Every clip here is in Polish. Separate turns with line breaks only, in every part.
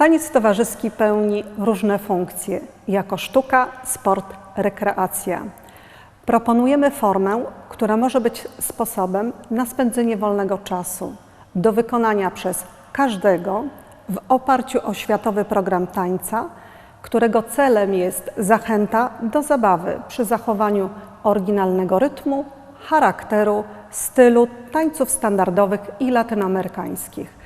Taniec towarzyski pełni różne funkcje jako sztuka, sport, rekreacja. Proponujemy formę, która może być sposobem na spędzenie wolnego czasu, do wykonania przez każdego w oparciu o światowy program tańca, którego celem jest zachęta do zabawy przy zachowaniu oryginalnego rytmu, charakteru, stylu tańców standardowych i latynoamerykańskich.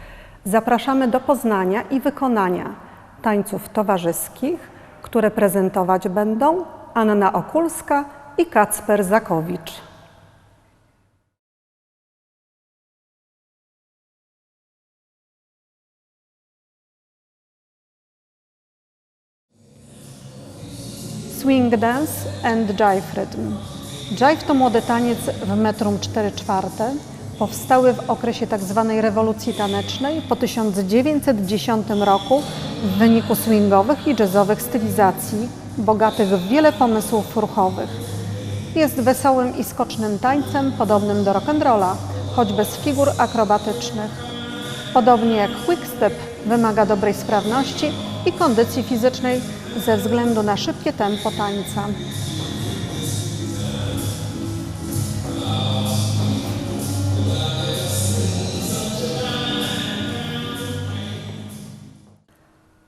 Zapraszamy do poznania i wykonania tańców towarzyskich, które prezentować będą Anna Okulska i Kacper Zakowicz. Swing Dance and Jive Rhythm. Jive to młody taniec w metrum 4 czwarte. Powstały w okresie tzw. rewolucji tanecznej po 1910 roku w wyniku swingowych i jazzowych stylizacji, bogatych w wiele pomysłów ruchowych. Jest wesołym i skocznym tańcem podobnym do rock'n'rolla, choć bez figur akrobatycznych. Podobnie jak quickstep wymaga dobrej sprawności i kondycji fizycznej ze względu na szybkie tempo tańca.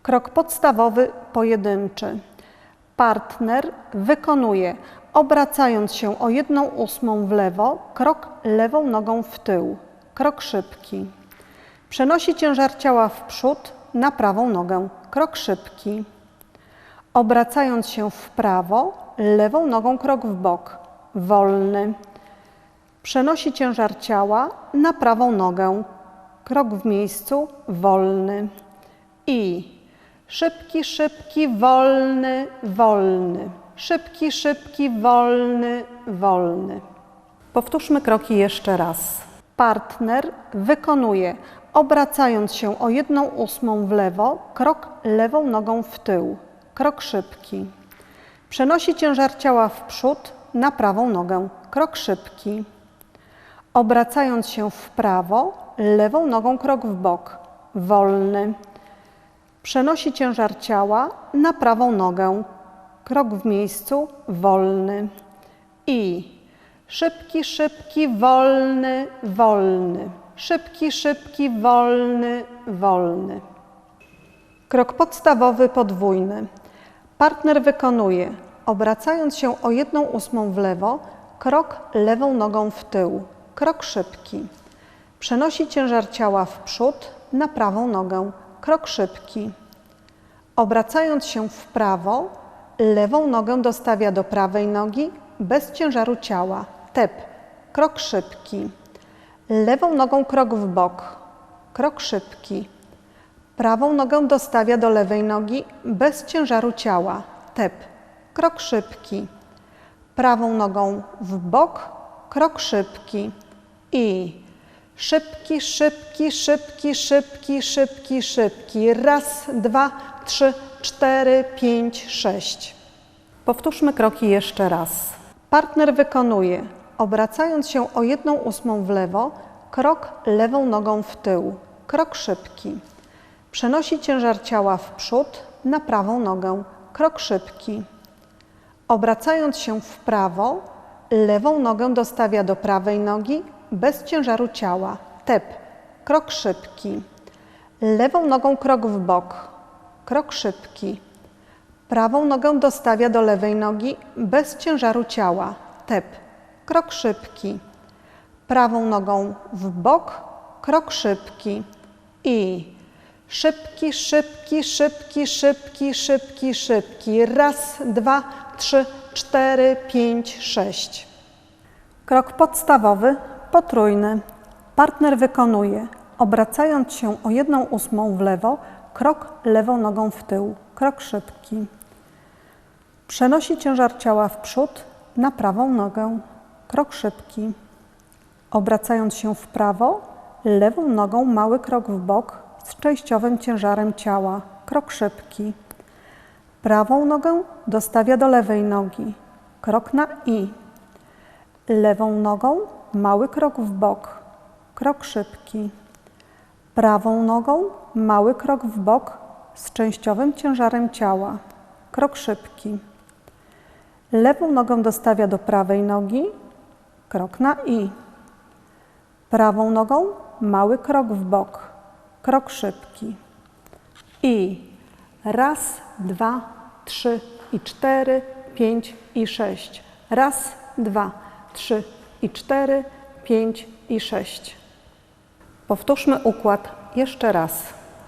Krok podstawowy pojedynczy. Partner wykonuje, obracając się o jedną ósmą w lewo, krok lewą nogą w tył. Krok szybki. Przenosi ciężar ciała w przód na prawą nogę. Krok szybki. Obracając się w prawo, lewą nogą krok w bok. Wolny. Przenosi ciężar ciała na prawą nogę. Krok w miejscu, wolny. I Szybki, szybki, wolny, wolny. Szybki, szybki, wolny, wolny. Powtórzmy kroki jeszcze raz. Partner wykonuje, obracając się o jedną ósmą w lewo, krok lewą nogą w tył. Krok szybki. Przenosi ciężar ciała w przód na prawą nogę. Krok szybki. Obracając się w prawo, lewą nogą krok w bok. Wolny. Przenosi ciężar ciała na prawą nogę. Krok w miejscu, wolny. I szybki, szybki, wolny, wolny. Szybki, szybki, wolny, wolny. Krok podstawowy podwójny. Partner wykonuje, obracając się o jedną ósmą w lewo, krok lewą nogą w tył. Krok szybki. Przenosi ciężar ciała w przód na prawą nogę krok szybki. Obracając się w prawo, lewą nogę dostawia do prawej nogi bez ciężaru ciała. Tep. Krok szybki. Lewą nogą krok w bok. Krok szybki. Prawą nogę dostawia do lewej nogi bez ciężaru ciała. Tep. Krok szybki. Prawą nogą w bok. Krok szybki. I Szybki, szybki, szybki, szybki, szybki, szybki. Raz, dwa, trzy, cztery, pięć, sześć. Powtórzmy kroki jeszcze raz. Partner wykonuje, obracając się o jedną ósmą w lewo, krok lewą nogą w tył. Krok szybki. Przenosi ciężar ciała w przód na prawą nogę. Krok szybki. Obracając się w prawo, lewą nogę dostawia do prawej nogi bez ciężaru ciała. Tep. Krok szybki. Lewą nogą krok w bok. Krok szybki. Prawą nogę dostawia do lewej nogi bez ciężaru ciała. Tep. Krok szybki. Prawą nogą w bok. Krok szybki. I szybki, szybki, szybki, szybki, szybki, szybki. Raz, dwa, trzy, cztery, pięć, sześć. Krok podstawowy potrójny. Partner wykonuje, obracając się o jedną ósmą w lewo, krok lewą nogą w tył, krok szybki. Przenosi ciężar ciała w przód na prawą nogę, krok szybki. Obracając się w prawo, lewą nogą mały krok w bok z częściowym ciężarem ciała, krok szybki. Prawą nogę dostawia do lewej nogi, krok na i. Lewą nogą mały krok w bok, krok szybki. Prawą nogą mały krok w bok, z częściowym ciężarem ciała. Krok szybki. Lewą nogę dostawia do prawej nogi. Krok na i. Prawą nogą mały krok w bok. Krok szybki. I raz, dwa, trzy i cztery, pięć i sześć. Raz, dwa, trzy i cztery, pięć i sześć. Powtórzmy układ jeszcze raz.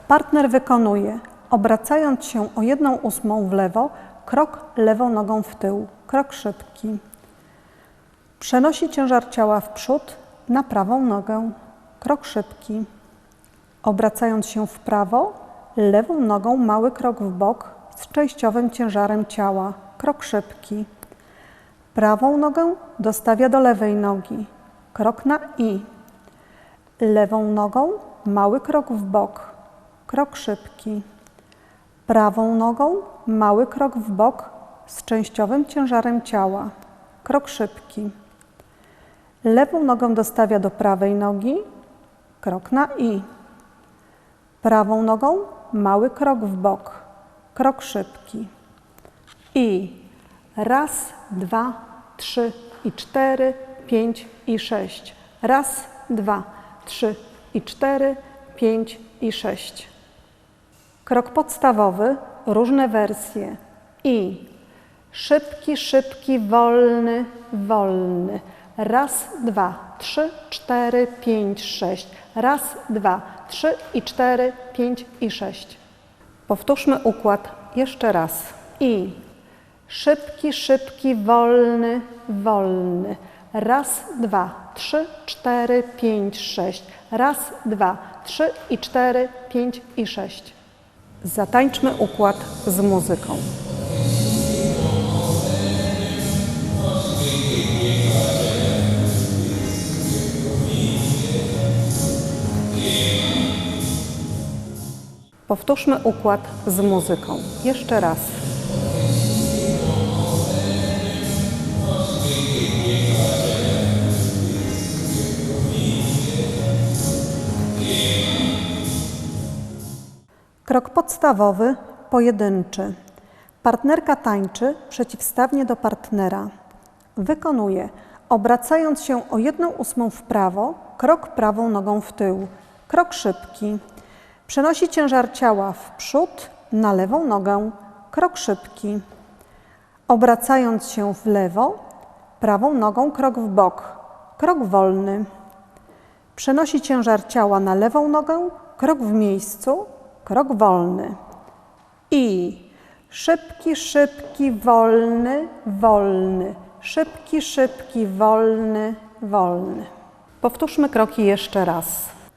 Partner wykonuje, obracając się o jedną ósmą w lewo, krok lewą nogą w tył, krok szybki. Przenosi ciężar ciała w przód na prawą nogę, krok szybki. Obracając się w prawo, lewą nogą mały krok w bok z częściowym ciężarem ciała, krok szybki. Prawą nogę dostawia do lewej nogi, krok na i. Lewą nogą mały krok w bok, krok szybki. Prawą nogą mały krok w bok z częściowym ciężarem ciała, krok szybki. Lewą nogę dostawia do prawej nogi, krok na i. Prawą nogą mały krok w bok, krok szybki. I raz, dwa, trzy i cztery, pięć i sześć. Raz, dwa, trzy i cztery, pięć i sześć. Krok podstawowy, różne wersje. I szybki, szybki, wolny, wolny. Raz, dwa, trzy, cztery, pięć, sześć. Raz, dwa, trzy i cztery, pięć i sześć. Powtórzmy układ jeszcze raz. I szybki, szybki, wolny, wolny. Raz, dwa, trzy, cztery, pięć, sześć. Raz, dwa, trzy i cztery, pięć i sześć. Zatańczmy układ z muzyką. Powtórzmy układ z muzyką. Jeszcze raz. Krok podstawowy, pojedynczy. Partnerka tańczy przeciwstawnie do partnera. Wykonuje, obracając się o jedną ósmą w prawo, krok prawą nogą w tył, krok szybki. Przenosi ciężar ciała w przód na lewą nogę, krok szybki. Obracając się w lewo, prawą nogą krok w bok, krok wolny. Przenosi ciężar ciała na lewą nogę, krok w miejscu, krok wolny. I szybki, szybki, wolny, wolny. Szybki, szybki, wolny, wolny. Powtórzmy kroki jeszcze raz.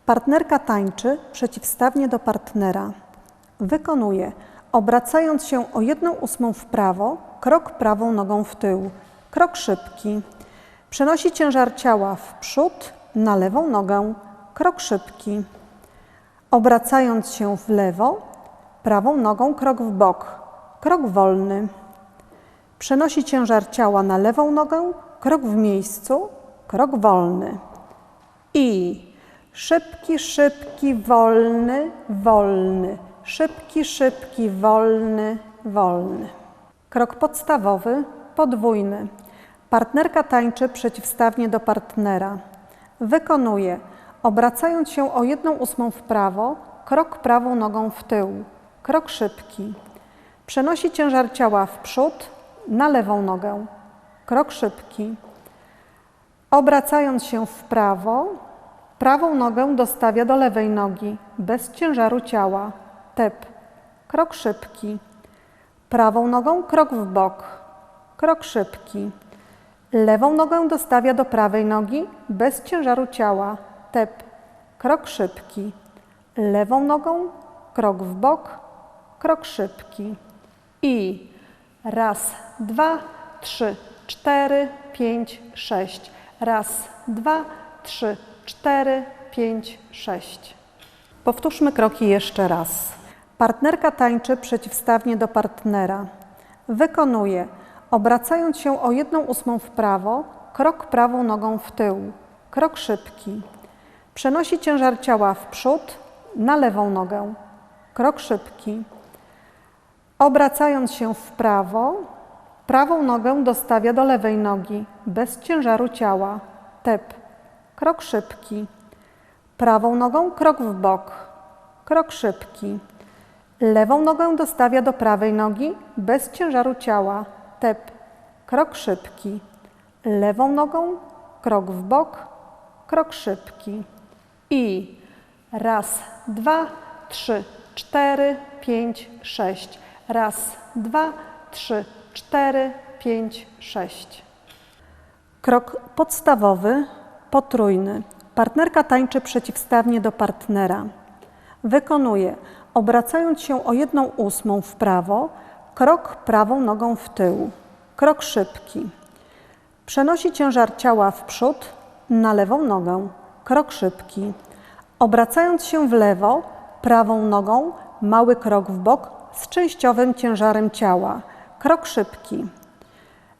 Partnerka tańczy przeciwstawnie do partnera. Wykonuje, obracając się o jedną ósmą w prawo, krok prawą nogą w tył, krok szybki. Przenosi ciężar ciała w przód na lewą nogę, krok szybki. Obracając się w lewo, prawą nogą krok w bok, krok wolny. Przenosi ciężar ciała na lewą nogę, krok w miejscu, krok wolny. I szybki, szybki, wolny, wolny. Szybki, szybki, wolny, wolny. Krok podstawowy, podwójny. Partnerka tańczy przeciwstawnie do partnera. Wykonuje, obracając się o jedną ósmą w prawo, krok prawą nogą w tył, krok szybki. Przenosi ciężar ciała w przód na lewą nogę, krok szybki. Obracając się w prawo, prawą nogę dostawia do lewej nogi, bez ciężaru ciała, tep, krok szybki. Prawą nogą krok w bok, krok szybki. Lewą nogę dostawia do prawej nogi, bez ciężaru ciała, tep, krok szybki. Lewą nogą krok w bok, krok szybki. I raz, dwa, trzy, cztery, pięć, sześć. Raz, dwa, trzy, cztery, pięć, sześć. Powtórzmy kroki jeszcze raz. Partnerka tańczy przeciwstawnie do partnera. Wykonuje, obracając się o jedną ósmą w prawo, krok prawą nogą w tył, krok szybki. Przenosi ciężar ciała w przód na lewą nogę, krok szybki. Obracając się w prawo, prawą nogę dostawia do lewej nogi, bez ciężaru ciała. Tep. Krok szybki. Prawą nogą krok w bok. Krok szybki. Lewą nogę dostawia do prawej nogi, bez ciężaru ciała. Tep. Krok szybki. Lewą nogą krok w bok. Krok szybki. I raz, dwa, trzy, cztery, pięć, sześć. Raz, dwa, trzy, cztery, pięć, sześć. Krok podstawowy, potrójny. Partnerka tańczy przeciwstawnie do partnera. Wykonuje, obracając się o jedną ósmą w prawo, krok prawą nogą w tył. Krok szybki. Przenosi ciężar ciała w przód na lewą nogę. Krok szybki. Obracając się w lewo, prawą nogą, mały krok w bok z częściowym ciężarem ciała. Krok szybki.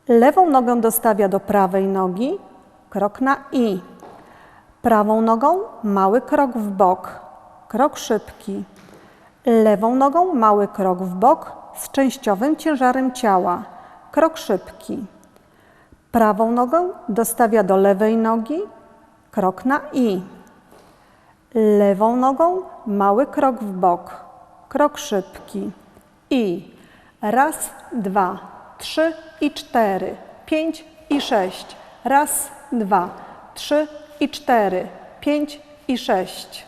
Lewą nogę dostawia do prawej nogi, krok na i. Prawą nogą mały krok w bok, krok szybki. Lewą nogą mały krok w bok z częściowym ciężarem ciała, krok szybki. Prawą nogę dostawia do lewej nogi, krok na i. Lewą nogą mały krok w bok, krok szybki. I raz, dwa, trzy i cztery, pięć i sześć. Raz, dwa, trzy i cztery, pięć i sześć.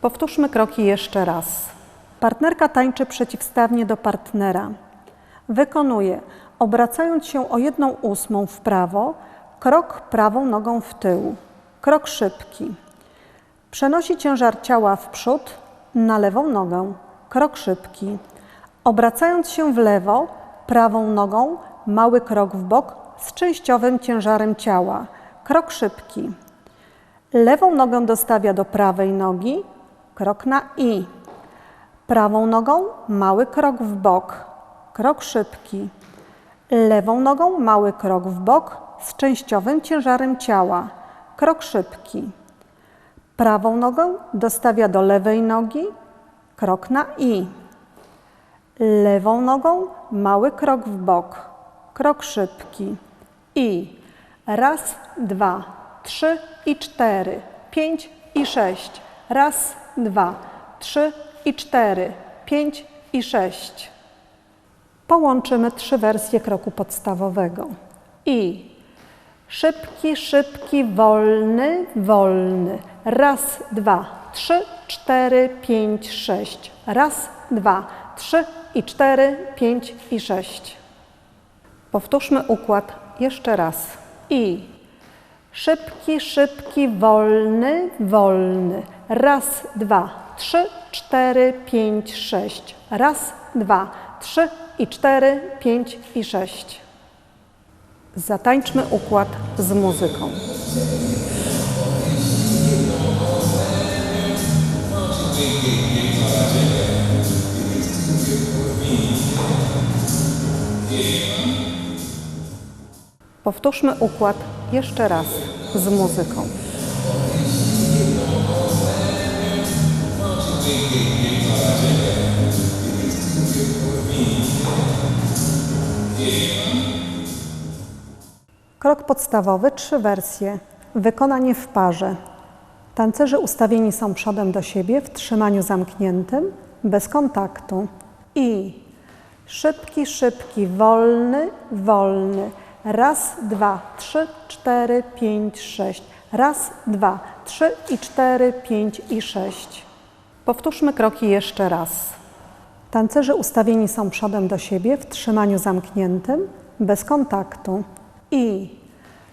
Powtórzmy kroki jeszcze raz. Partnerka tańczy przeciwstawnie do partnera. Wykonuje, obracając się o jedną ósmą w prawo, krok prawą nogą w tył. Krok szybki. Przenosi ciężar ciała w przód na lewą nogę. Krok szybki. Obracając się w lewo, prawą nogą, mały krok w bok z częściowym ciężarem ciała. Krok szybki. Lewą nogę dostawia do prawej nogi, krok na i. Prawą nogą mały krok w bok, krok szybki. Lewą nogą mały krok w bok z częściowym ciężarem ciała, krok szybki. Prawą nogę dostawia do lewej nogi, krok na i. Lewą nogą mały krok w bok, krok szybki. I raz, dwa, trzy i cztery, pięć i sześć. Raz, dwa, trzy i cztery, pięć i sześć. Połączymy trzy wersje kroku podstawowego. I szybki, szybki, wolny, wolny. Raz, dwa, trzy, cztery, pięć, sześć. Raz, dwa, trzy i cztery, pięć i sześć. Powtórzmy układ jeszcze raz. I szybki, szybki, wolny, wolny. Raz, dwa, trzy, cztery, pięć, sześć. Raz, dwa, trzy i cztery, pięć i sześć. Zatańczmy układ z muzyką. Powtórzmy układ jeszcze raz z muzyką. Krok podstawowy, trzy wersje. Wykonanie w parze. Tancerze ustawieni są przodem do siebie w trzymaniu zamkniętym, bez kontaktu. I szybki, szybki, wolny, wolny. Raz, dwa, trzy, cztery, pięć, sześć. Raz, dwa, trzy i cztery, pięć i sześć. Powtórzmy kroki jeszcze raz. Tancerze ustawieni są przodem do siebie w trzymaniu zamkniętym, bez kontaktu. I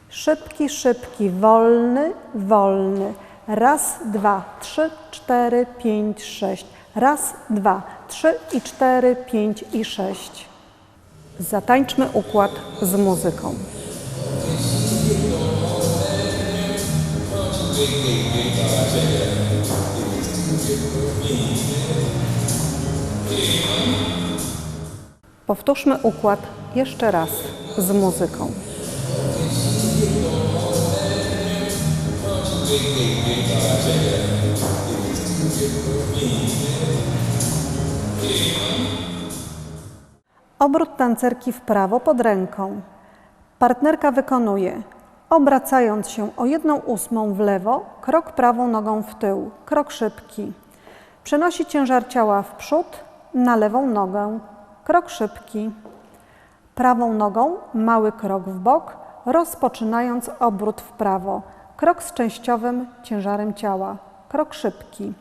szybki, szybki, wolny, wolny. Raz, dwa, trzy, cztery, pięć, sześć. Raz, dwa, trzy i cztery, pięć i sześć. Zatańczmy układ z muzyką. Powtórzmy układ jeszcze raz z muzyką. Obrót tancerki w prawo pod ręką. Partnerka wykonuje, obracając się o jedną ósmą w lewo, krok prawą nogą w tył, krok szybki. Przenosi ciężar ciała w przód, na lewą nogę, krok szybki. Prawą nogą mały krok w bok, rozpoczynając obrót w prawo, krok z częściowym ciężarem ciała, krok szybki.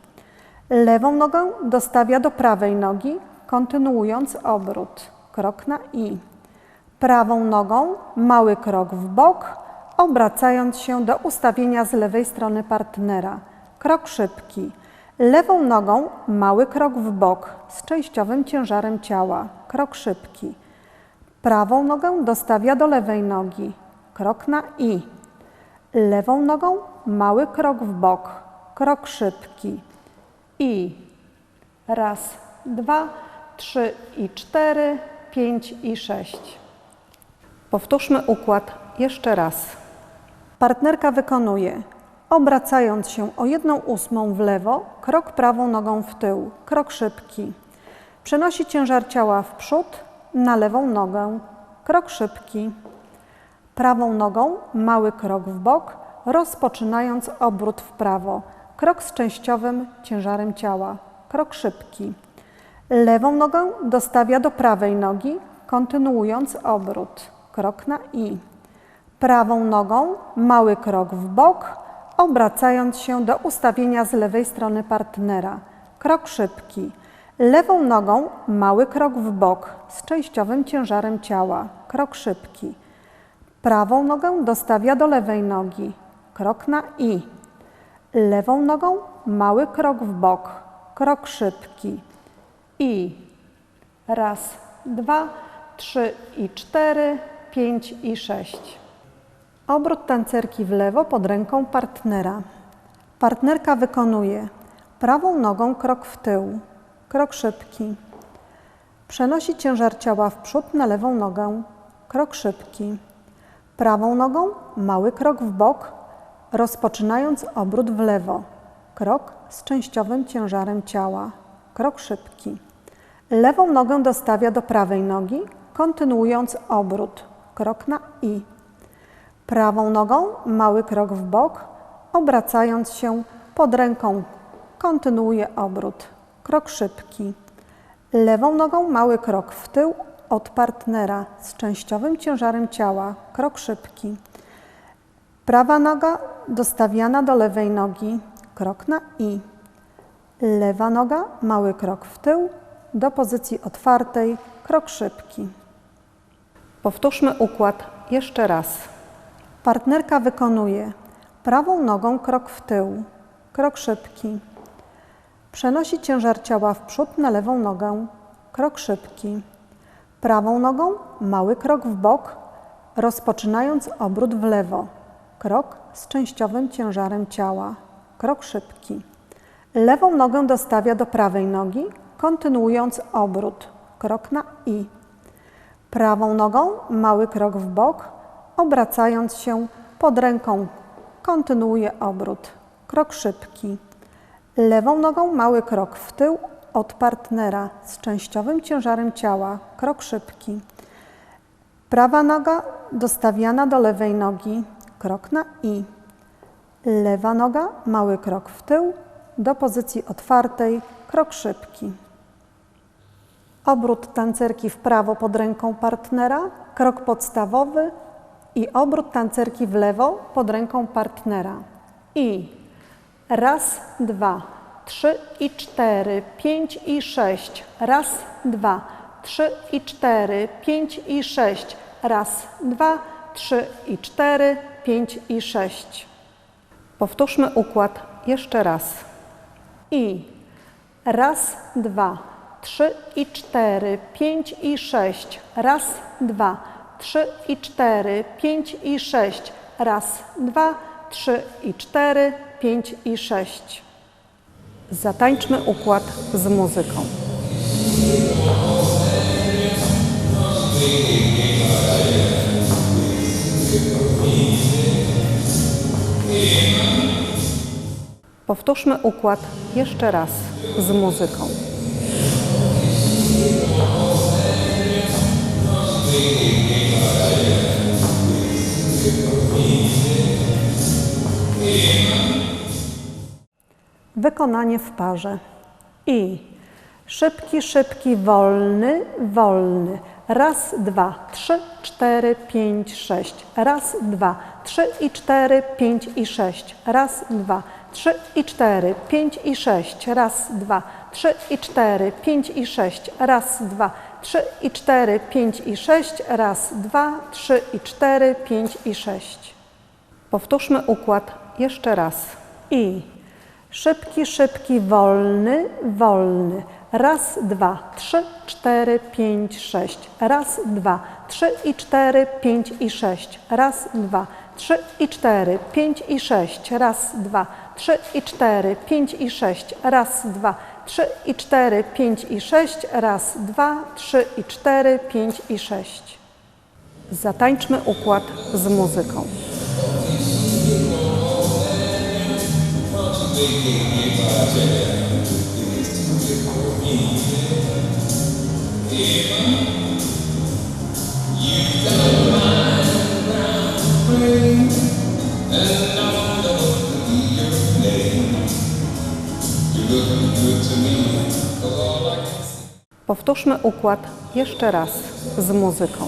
Lewą nogę dostawia do prawej nogi, kontynuując obrót, krok na i. Prawą nogą mały krok w bok, obracając się do ustawienia z lewej strony partnera. Krok szybki. Lewą nogą mały krok w bok z częściowym ciężarem ciała. Krok szybki. Prawą nogę dostawia do lewej nogi. Krok na i. Lewą nogą mały krok w bok. Krok szybki. I. Raz, dwa, trzy i cztery, pięć i sześć. Powtórzmy układ jeszcze raz. Partnerka wykonuje, obracając się o jedną ósmą w lewo, krok prawą nogą w tył, krok szybki. Przenosi ciężar ciała w przód, na lewą nogę, krok szybki. Prawą nogą mały krok w bok, rozpoczynając obrót w prawo, krok z częściowym ciężarem ciała, krok szybki. Lewą nogę dostawia do prawej nogi, kontynuując obrót, krok na i. Prawą nogą mały krok w bok, obracając się do ustawienia z lewej strony partnera. Krok szybki. Lewą nogą mały krok w bok z częściowym ciężarem ciała. Krok szybki. Prawą nogę dostawia do lewej nogi. Krok na i. Lewą nogą mały krok w bok. Krok szybki. I. Raz, dwa, trzy i cztery, pięć i sześć. Obrót tancerki w lewo pod ręką partnera. Partnerka wykonuje prawą nogą krok w tył, krok szybki. Przenosi ciężar ciała w przód na lewą nogę, krok szybki. Prawą nogą mały krok w bok, rozpoczynając obrót w lewo, krok z częściowym ciężarem ciała, krok szybki. Lewą nogę dostawia do prawej nogi, kontynuując obrót, krok na i. Prawą nogą mały krok w bok, obracając się pod ręką, kontynuuje obrót. Krok szybki. Lewą nogą mały krok w tył od partnera z częściowym ciężarem ciała. Krok szybki. Prawa noga dostawiana do lewej nogi. Krok na i. Lewa noga mały krok w tył do pozycji otwartej. Krok szybki. Powtórzmy układ jeszcze raz. Partnerka wykonuje prawą nogą krok w tył, krok szybki. Przenosi ciężar ciała w przód na lewą nogę, krok szybki. Prawą nogą mały krok w bok, rozpoczynając obrót w lewo, krok z częściowym ciężarem ciała, krok szybki. Lewą nogę dostawia do prawej nogi, kontynuując obrót, krok na i. Prawą nogą mały krok w bok, obracając się pod ręką. Kontynuuje obrót. Krok szybki. Lewą nogą mały krok w tył od partnera z częściowym ciężarem ciała. Krok szybki. Prawa noga dostawiana do lewej nogi. Krok na i. Lewa noga mały krok w tył do pozycji otwartej. Krok szybki. Obrót tancerki w prawo pod ręką partnera. Krok podstawowy i obrót tancerki w lewo pod ręką partnera. I raz, dwa, trzy i cztery, pięć i sześć. Raz, dwa, trzy i cztery, pięć i sześć. Raz, dwa, trzy i cztery, pięć i sześć. Powtórzmy układ jeszcze raz. I raz, dwa, trzy i cztery, pięć i sześć. Raz, dwa, trzy i cztery, pięć i sześć. Raz, dwa, trzy i cztery, pięć i sześć. Zatańczmy układ z muzyką. Powtórzmy układ jeszcze raz z muzyką. Yeah wykonanie w parze. I szybki, szybki, wolny, wolny. Raz, dwa, trzy, cztery, pięć, sześć. Raz, dwa, trzy i cztery, pięć i sześć. Raz, dwa, trzy i cztery, pięć i sześć. Raz, dwa, trzy i cztery, pięć i sześć. Raz, dwa, trzy i cztery, pięć i sześć. Raz, dwa, trzy i cztery, pięć i sześć. Powtórzmy układ jeszcze raz. I szybki, szybki, wolny, wolny. Raz, dwa, trzy, cztery, pięć, sześć. Raz, dwa, trzy i cztery, pięć i sześć. Raz, dwa, trzy i cztery, pięć i sześć. Raz, dwa, trzy i cztery, pięć i sześć. Raz, dwa, trzy i cztery, pięć i sześć. Raz, dwa, trzy i cztery, pięć i sześć. Zatańczmy układ z muzyką. Powtórzmy układ jeszcze raz z muzyką.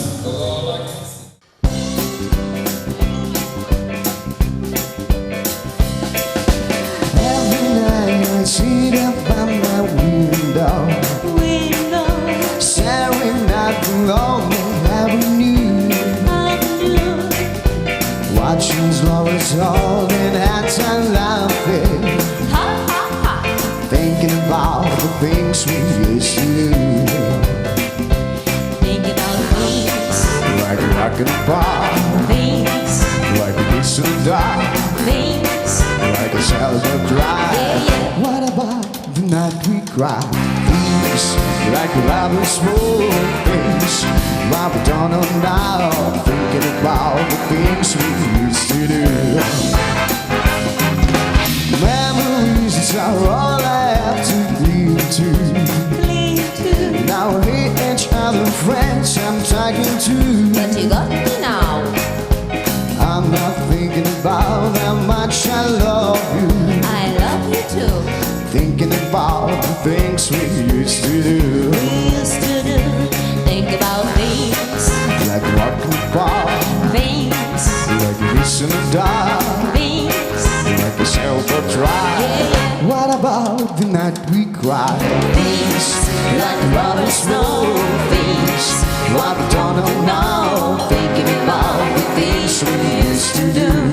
thinking about the things we used to do, like a rock in a bar, like a kiss in the dark, like a shelter cry. What about the night we cried? Things like a rather small things. Why we don't know now, thinking about the things we used to do. Memories are all I have to cling to. Now hate each other, friends I'm talking to.
But you got me now.
I'm not thinking about how much I love you.
I love you too.
Thinking about the things we used to do.
We used to do. Think about things,
Like walking bar,
things,
like in the dark,
things.
like a dry.
Yeah,
about the night we cried.
Things like Robert Snow, things
what we don't know, thinking about the things we used to do.